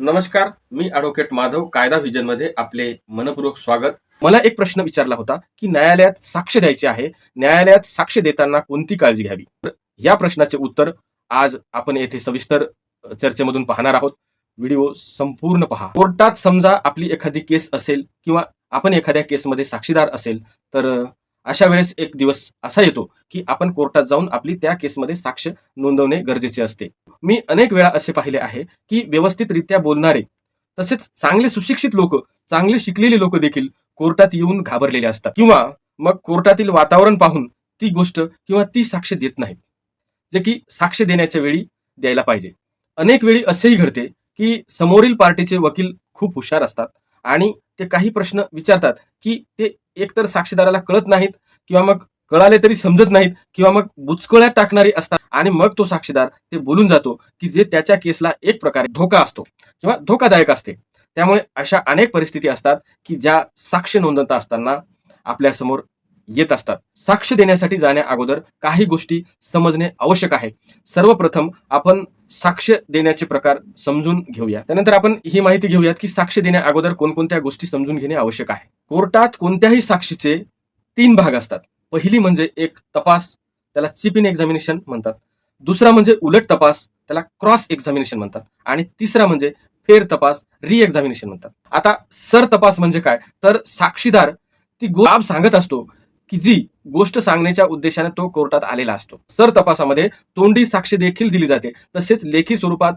नमस्कार मी ॲडव्होकेट माधव कायदा व्हिजनमध्ये आपले मनपूर्वक स्वागत. मला एक प्रश्न विचारला होता की न्यायालयात साक्ष द्यायची आहे न्यायालयात साक्ष देताना कोणती काळजी घ्यावी? या प्रश्नाचे उत्तर आज आपण येथे सविस्तर चर्चेमधून पाहणार आहोत. व्हिडिओ संपूर्ण पहा. कोर्टात समजा आपली एखादी केस असेल किंवा आपण एखाद्या केसमध्ये साक्षीदार असेल तर अशा वेळेस एक दिवस असा येतो की आपण कोर्टात जाऊन आपली त्या केसमध्ये साक्ष नोंदवणे गरजेचे असते. मी अनेक वेळा असे पाहिले आहे की व्यवस्थितरित्या बोलणारे तसेच चांगले सुशिक्षित लोक चांगले शिकलेले लोक देखील कोर्टात येऊन घाबरलेले असतात. किंवा मग कोर्टातील वातावरण पाहून ती गोष्ट किंवा ती साक्ष देत नाहीत जे की साक्ष देण्याच्या वेळी द्यायला पाहिजे. अनेक वेळी असेही घडते की समोरील पार्टीचे वकील खूप हुशार असतात आणि ते काही प्रश्न विचारतात की ते एकतर साक्षीदाराला कळत नाहीत किंवा मग कळाले तरी समजत नाहीत किंवा मग बुचकळ्यात टाकणारी असतात. आणि मग तो साक्षीदार ते बोलून जातो की जे त्याच्या केसला एक प्रकारे धोका असतो किंवा धोकादायक असते. त्यामुळे अशा अनेक परिस्थिती असतात की ज्या साक्ष नोंदवता असताना आपल्यासमोर येत असतात. साक्ष देण्यासाठी जाण्या अगोदर काही गोष्टी समजणे आवश्यक आहे. सर्वप्रथम आपण साक्ष देण्याचे प्रकार समजून घेऊया. त्यानंतर आपण ही माहिती घेऊयात की साक्ष देण्या अगोदर कोणकोणत्या गोष्टी समजून घेणे आवश्यक आहे. कोर्टात कोणत्याही साक्षीचे तीन भाग असतात. पहिली म्हणजे एक तपास त्याला चिप इन एक्झामिनेशन म्हणतात. दुसरा म्हणजे उलट तपास त्याला क्रॉस एक्झामिनेशन म्हणतात. आणि तिसरा म्हणजे फेर तपास री एक्झामिनेशन म्हणतात. आता सर तपास म्हणजे काय? तर साक्षीदार ती गोष्ट सांगत असतो की जी गोष्ट सांगण्याच्या उद्देशाने तो कोर्टात आलेला असतो. सर तपासामध्ये तोंडी साक्ष देखील दिली जाते. तसेच लेखी स्वरूपात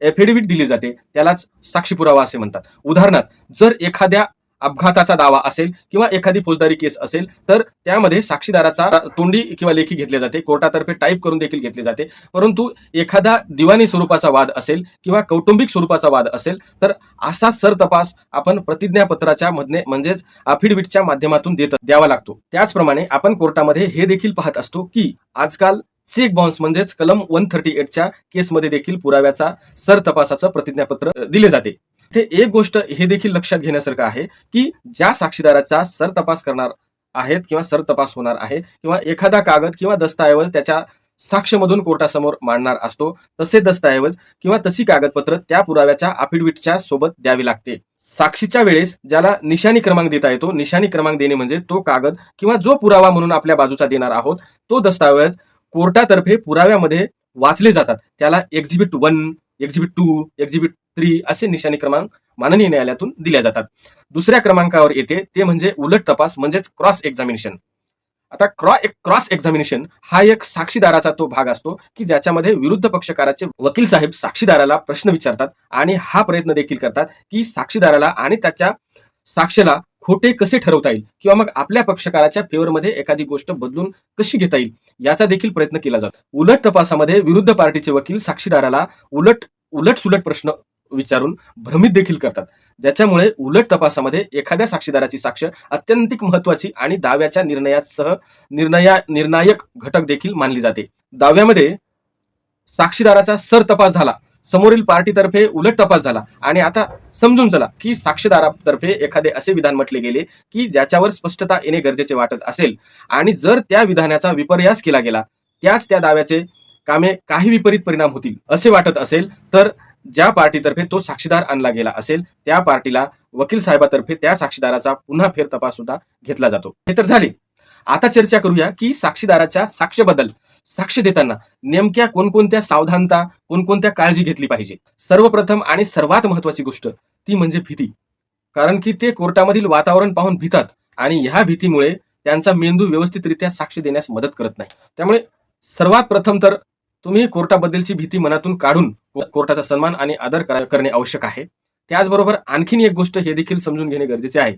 एफिडेव्हिट दिली जाते. त्यालाच साक्षी पुरावा असे म्हणतात. उदाहरणार्थ जर एखाद्या अपघाताचा दावा असेल किंवा एखादी फौजदारी केस असेल तर त्यामध्ये साक्षीदाराचा तोंडी किंवा लेखी घेतले जाते. कोर्टातर्फे टाईप करून देखील घेतले जाते. परंतु एखादा दिवाणी स्वरूपाचा वाद असेल किंवा कौटुंबिक स्वरूपाचा वाद असेल तर असा सर तपास आपण प्रतिज्ञापत्राच्या मधने म्हणजेच अफिडेव्हिटच्या माध्यमातून देत द्यावा लागतो. त्याचप्रमाणे आपण कोर्टामध्ये हे देखील पाहत असतो की आजकाल चेक बाउन्स म्हणजेच कलम वन थर्टी एटच्या केसमध्ये देखील पुराव्याचा सर तपासाचं प्रतिज्ञापत्र दिले जाते. ते एक गोष्ट हे देखील लक्षात घेण्यासारखं आहे की ज्या साक्षीदाराचा सर तपास करणार आहेत किंवा सर तपास होणार आहे किंवा एखादा कागद किंवा दस्तऐवज त्याच्या साक्षमधून कोर्टासमोर मांडणार असतो तसे दस्तऐवज किंवा तशी कागदपत्र त्या पुराव्याच्या अफिडेव्हिटच्या सोबत द्यावी लागते. साक्षीच्या वेळेस ज्याला निशाणी क्रमांक देता येतो निशाणी क्रमांक देणे म्हणजे तो कागद किंवा जो पुरावा म्हणून आपल्या बाजूचा देणार आहोत तो दस्तऐवज कोर्टातर्फे पुराव्यामध्ये वाचले जातात. त्याला exhibit one exhibit two exhibit three असे निशाणी क्रमांक माननीय न्यायालयातून दिल्या जातात. दुसऱ्या क्रमांकावर येते ते म्हणजे उलट तपास म्हणजेच क्रॉस एक्झामिनेशन. आता क्रॉ क्रॉस एक्झामिनेशन हा एक साक्षीदाराचा तो भाग असतो की ज्याच्यामध्ये विरुद्ध पक्षकाराचे वकील साहेब साक्षीदाराला प्रश्न विचारतात आणि हा प्रयत्न देखील करतात की साक्षीदाराला आणि त्याच्या साक्षीला खोटे कसे ठरवता येईल? किंवा मग आपल्या पक्षकाराच्या फेवरमध्ये एखादी गोष्ट बदलून कशी घेता येईल? याचा देखील प्रयत्न केला जातो. उलट तपासामध्ये विरुद्ध पार्टीचे वकील साक्षीदाराला उलट उलट सुलट प्रश्न विचारून भ्रमित देखील करतात. ज्याच्यामुळे उलट तपासामध्ये एखाद्या साक्षीदाराची साक्ष अत्यंतिक महत्वाची आणि दाव्याच्या निर्णयासह निर्णया निर्णायक घटक देखील मानली जाते. दाव्यामध्ये साक्षीदाराचा सर तपास झाला समोरील पार्टीतर्फे उलट तपास झाला आणि आता समजून चला की साक्षीदारातर्फे एखादे असे विधान म्हटले गेले की ज्याच्यावर स्पष्टता येणे गरजेचे वाटत असेल आणि जर त्या विधानाचा विपर्यास केला गेला त्याच त्या दाव्याचे कामे काही विपरीत परिणाम होतील असे वाटत असेल तर ज्या पार्टीतर्फे तो साक्षीदार आणला गेला असेल त्या पार्टीला वकील साहेबातर्फे त्या साक्षीदाराचा पुन्हा फेर तपास सुद्धा घेतला जातो. हे तर झाले. आता चर्चा करूया की साक्षीदाराच्या साक्षबद्दल साक्ष देताना नेमक्या कोणकोणत्या सावधानता कोणकोणत्या काळजी घेतली पाहिजे? सर्वप्रथम आणि सर्वात महत्वाची गोष्ट ती म्हणजे भीती. कारण की ते कोर्टामधील वातावरण पाहून भितात आणि ह्या भीतीमुळे त्यांचा मेंदू व्यवस्थितरित्या साक्ष देण्यास मदत करत नाही. त्यामुळे सर्वात प्रथम तर तुम्ही कोर्टाबद्दलची भीती मनातून काढून कोर्टाचा सन्मान आणि आदर करा- करणे आवश्यक आहे. त्याचबरोबर आणखीन एक गोष्ट हे देखील समजून घेणे गरजेचे आहे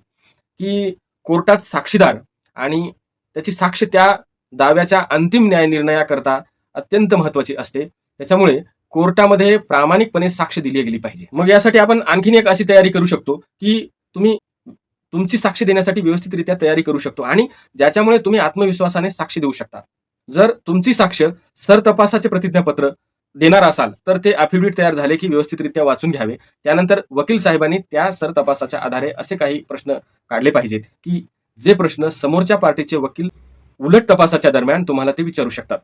की कोर्टात साक्षीदार आणि त्याची साक्ष त्या दाव्याच्या अंतिम न्याय निर्णयाकरता अत्यंत महत्वाची असते. त्याच्यामुळे कोर्टामध्ये प्रामाणिकपणे साक्ष दिली गेली पाहिजे. मग यासाठी आपण आणखीन एक अशी तयारी करू शकतो की तुम्ही तुमची साक्ष देण्यासाठी व्यवस्थितरित्या तयारी करू शकतो आणि ज्याच्यामुळे तुम्ही आत्मविश्वासाने साक्ष देऊ शकता. जर तुमची साक्ष सरतपासाचे प्रतिज्ञापत्र देणार असाल तर ते अफिडेविट तयार झाले की व्यवस्थितरित्या वाचून घ्यावे. त्यानंतर वकील साहेबांनी त्या सरतपासाच्या आधारे असे काही प्रश्न काढले पाहिजेत की जे प्रश्न समोरच्या पार्टीचे वकील उलट तपासाच्या दरम्यान तुम्हाला ते विचारू शकतात.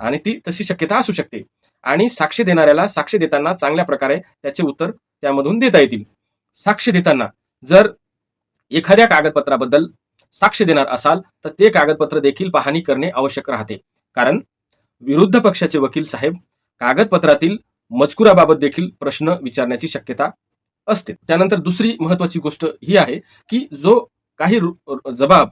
आणि ती तशी शक्यता असू शकते. आणि साक्ष देणाऱ्याला साक्ष देताना चांगल्या प्रकारे त्याचे उत्तर त्यामधून देता येतील. साक्ष देताना जर एखाद्या कागदपत्राबद्दल साक्ष देणार असाल तर ते कागदपत्र देखील पाहणी करणे आवश्यक राहते. कारण विरुद्ध पक्षाचे वकील साहेब कागदपत्रातील मजकुराबाबत देखील प्रश्न विचारण्याची शक्यता असते. त्यानंतर दुसरी महत्वाची गोष्ट ही आहे की जो काही जबाब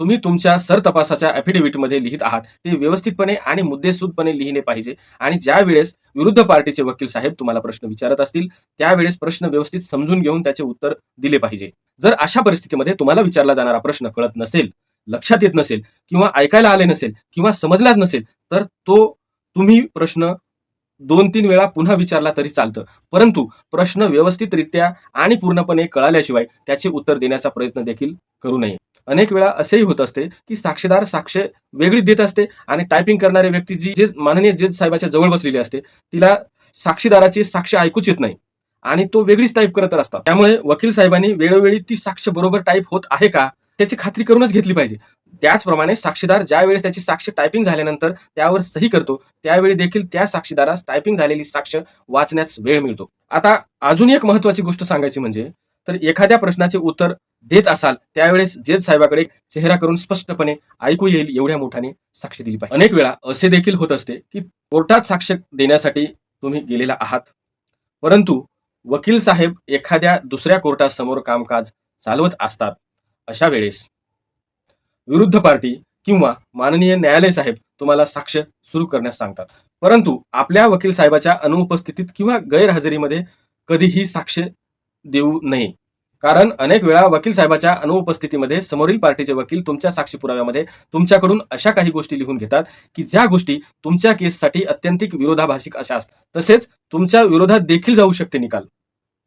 तुम्ही तुमच्या सरतपासाच्या ॲफिडेव्हिटमध्ये लिहित आहात ते व्यवस्थितपणे आणि मुद्देसूदपणे लिहिणे पाहिजे आणि ज्या वेळेस विरुद्ध पार्टीचे वकील साहेब तुम्हाला प्रश्न विचारत असतील त्यावेळेस प्रश्न व्यवस्थित समजून घेऊन त्याचे उत्तर दिले पाहिजे. जर अशा परिस्थितीमध्ये तुम्हाला विचारला जाणारा प्रश्न कळत नसेल लक्षात येत नसेल किंवा ऐकायला आले नसेल किंवा समजलाच नसेल तर तो तुम्ही प्रश्न दोन तीन वेळा पुन्हा विचारला तरी चालतं. परंतु प्रश्न व्यवस्थितरित्या आणि पूर्णपणे कळाल्याशिवाय त्याचे उत्तर देण्याचा प्रयत्न देखील करू नये. अनेक वेळा असेही होत असते की साक्षीदार साक्ष वेगळी देत असते आणि टायपिंग करणारी व्यक्ती जी जे माननीय जेद साहेबाच्या जवळ बसलेली असते तिला साक्षीदाराची साक्ष ऐकूच येत नाही आणि तो वेगळीच टाईप करत असतात. त्यामुळे वकील साहेबांनी वेळोवेळी ती साक्ष बरोबर टाईप होत आहे का? त्याची खात्री करूनच घेतली पाहिजे. त्याचप्रमाणे साक्षीदार ज्या वेळेस त्याची साक्ष टायपिंग झाल्यानंतर त्यावर सही करतो त्यावेळी देखील त्या साक्षीदारास टायपिंग झालेली साक्ष वाचण्यास वेळ मिळतो. आता अजून एक महत्वाची गोष्ट सांगायची म्हणजे तर एखाद्या प्रश्नाचे उत्तर देत असाल त्यावेळेस जेद साहेबाकडे चेहरा करून स्पष्टपणे ऐकू येईल एवढ्या मोठ्याने साक्ष दिली पाहिजे. अनेक वेळा असे देखील होत असते की कोर्टात साक्ष देण्यासाठी तुम्ही गेलेला आहात परंतु वकील साहेब एखाद्या दुसऱ्या कोर्टासमोर कामकाज चालवत असतात. अशा वेळेस विरुद्ध पार्टी किंवा माननीय न्यायालय साहेब तुम्हाला साक्ष सुरू करण्यास सांगतात. परंतु आपल्या वकील साहेबाच्या अनुपस्थितीत किंवा गैरहजेरीमध्ये कधीही साक्ष देऊ नये. कारण अनेक वेळा वकील साहेबाच्या अनुपस्थितीमध्ये समोरील पार्टीचे वकील तुमच्या साक्षी पुराव्यामध्ये तुमच्याकडून अशा काही गोष्टी लिहून घेतात की ज्या गोष्टी तुमच्या केससाठी अत्यंतिक विरोधाभासिक अशा असतात तसेच तुमच्या विरोधात देखील जाऊ शकते निकाल.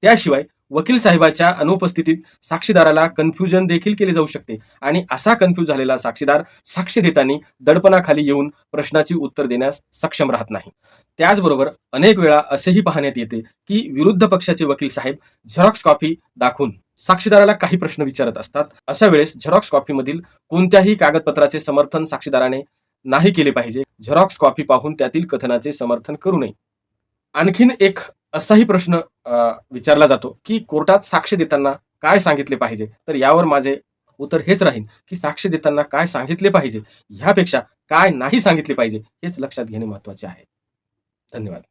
त्याशिवाय वकील साहेबाच्या अनुपस्थितीत साक्षीदाराला कन्फ्युजन देखील केले जाऊ शकते. आणि असा कन्फ्यूज झालेला साक्षीदार साक्ष देताना दडपणाखाली येऊन प्रश्नाची उत्तर देण्यास सक्षम राहत नाही. त्याचबरोबर अनेक वेळा असेही पाहण्यात येते की विरुद्ध पक्षाचे वकील साहेब झेरॉक्स कॉपी दाखवून साक्षीदाराला काही प्रश्न विचारत असतात. अशा वेळेस झेरॉक्स कॉपीमधील कोणत्याही कागदपत्राचे समर्थन साक्षीदाराने नाही केले पाहिजे. झेरॉक्स कॉपी पाहून त्यातील कथनाचे समर्थन करू नये. आणखीन एक असाही प्रश्न विचारला जातो की कोर्टात साक्ष देताना काय सांगितले पाहिजे? तर यावर माझे उत्तर हेच राहील की साक्ष देताना काय सांगितले पाहिजे? ह्यापेक्षा काय नाही सांगितले पाहिजे हेच लक्षात घेणे महत्त्वाचे आहे. धन्यवाद.